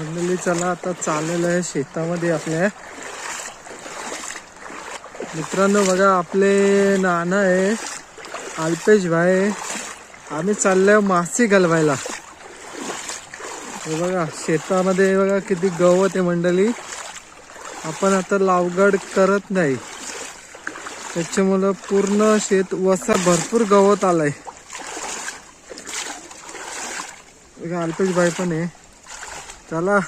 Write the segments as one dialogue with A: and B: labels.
A: मंडळी चला आता चाललेलं आहे शेतामध्ये आपल्या. मित्रांनो बघा आपले नाना आहे अल्पेश भाई आहे. आम्ही चाललोय मासे घालवायला. हे बघा शेतामध्ये बघा किती गवत आहे मंडळी. आपण आता लावगड करत नाही. त्याच्यामुळं पूर्ण शेत वसा भरपूर गवत आलाय. बघा अल्पेश भाई पण आहे. चला.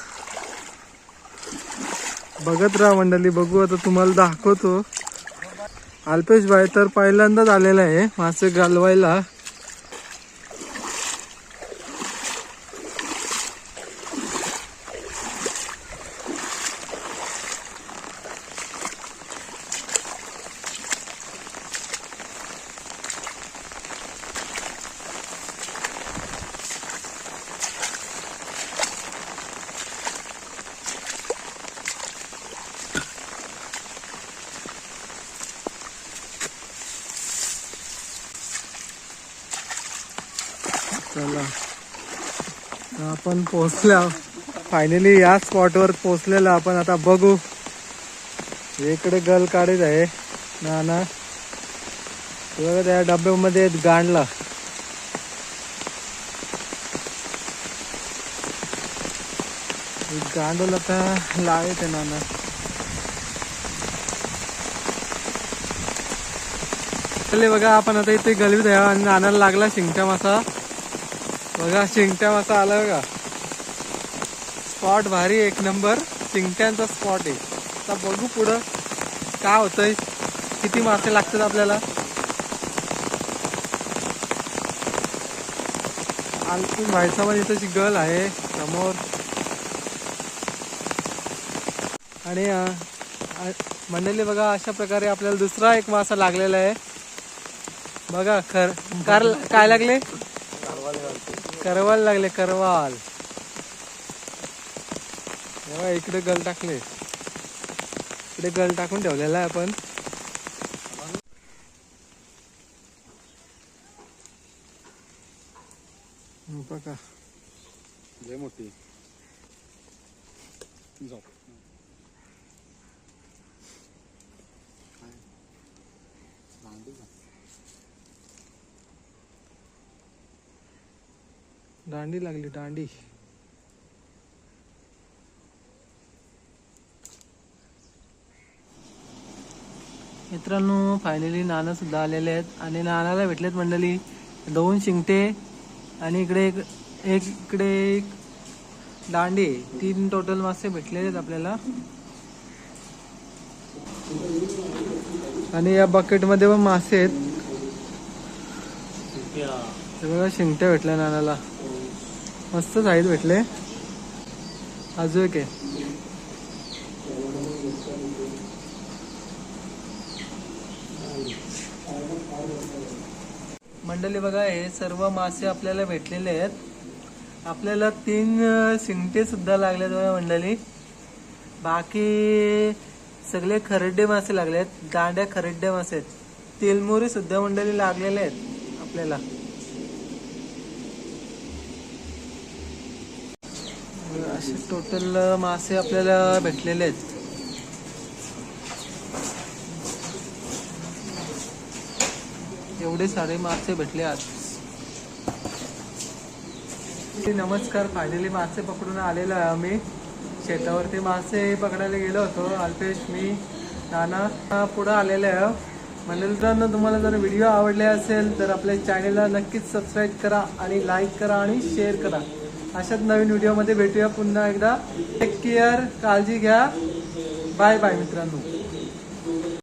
A: बघत राहा मंडळी बघू आता तुम्हाला दाखवतो. अल्पेश भाई तर पहिल्यांदाच आलेला आहे मासे घालवायला. चला. आपण पोहोचल्या. फायनली या स्पॉटवर पोहोचलेलो आपण. आता बघू. इकडे गल काढीत आहे. ना ना बघा त्या डब्यामध्ये गांडला. गांडूल आता लावेत आहे नाना. चले बघा आपण आता इथे गलवीत आहे आणि नानाला लागला शिंगट्या मासा. बघा शिंगट्या मासा आला बघा. स्पॉट भारी एक नंबर शिंगट्यांचा स्पॉट आहे. आता बघू पुढं काय होतंय. किती मासे लागतात आपल्याला? आणखी व्हायचा पण इथं गल आहे समोर. आणि अं, मंडळी बघा अशा प्रकारे आपल्याला दुसरा एक मासा लागलेला आहे. बघा खर कार काय लागले? करवाल लागले करवाल. बघा इकडे गल टाकले. इकडे गल टाकून ठेवलेला आहे आपण. बघा.
B: लय मोठी. जाऊ.
A: दांडी लागली दांडी. मित्रांनो फायनली नाना सुद्धा आलेले आहेत. आणि नानाला भेटलेत मंडळी. दोन शिंगटे आणि इकडे एक इकडे एक दांडी. तीन टोटल मासे भेटलेले आहेत आपल्याला. आणि या बकेटमध्ये पण मासे आहेत. बघा शिंगट्या भेटल्या नानाला. मस्त साईज भेटले. अजून एक आहे. मंडळी बघा हे सर्व मासे आपल्याला भेटलेले आहेत. आपल्याला तीन शिंगटे सुद्धा लागले बघा मंडळी. बाकी सगळे खरड्डे मासे लागले आहेत दांड्या खरड्डे मासे आहेत. तेलमोरी सुद्धा मंडळी लागलेले आहेत आपल्याला. असे टोटल मासे आपल्याला भेटलेले आहेत. एवढे सारे मासे भेटले आज. नमस्कार फायनली मासे पकडून आलेलो आहे आम्ही. शेतावरती मासे पकडायला गेलो होतो. अल्पेश मी नाना पुढं आलेलो आहे. म्हणजे मित्रांनो तुम्हाला जर व्हिडिओ आवडले असेल तर आपल्या चॅनेलला नक्कीच सबस्क्राईब करा आणि लाईक करा आणि शेअर करा. अशाच नवीन व्हिडिओमध्ये भेटूया पुन्हा एकदा. टेक केअर काळजी घ्या. बाय बाय मित्रांनो.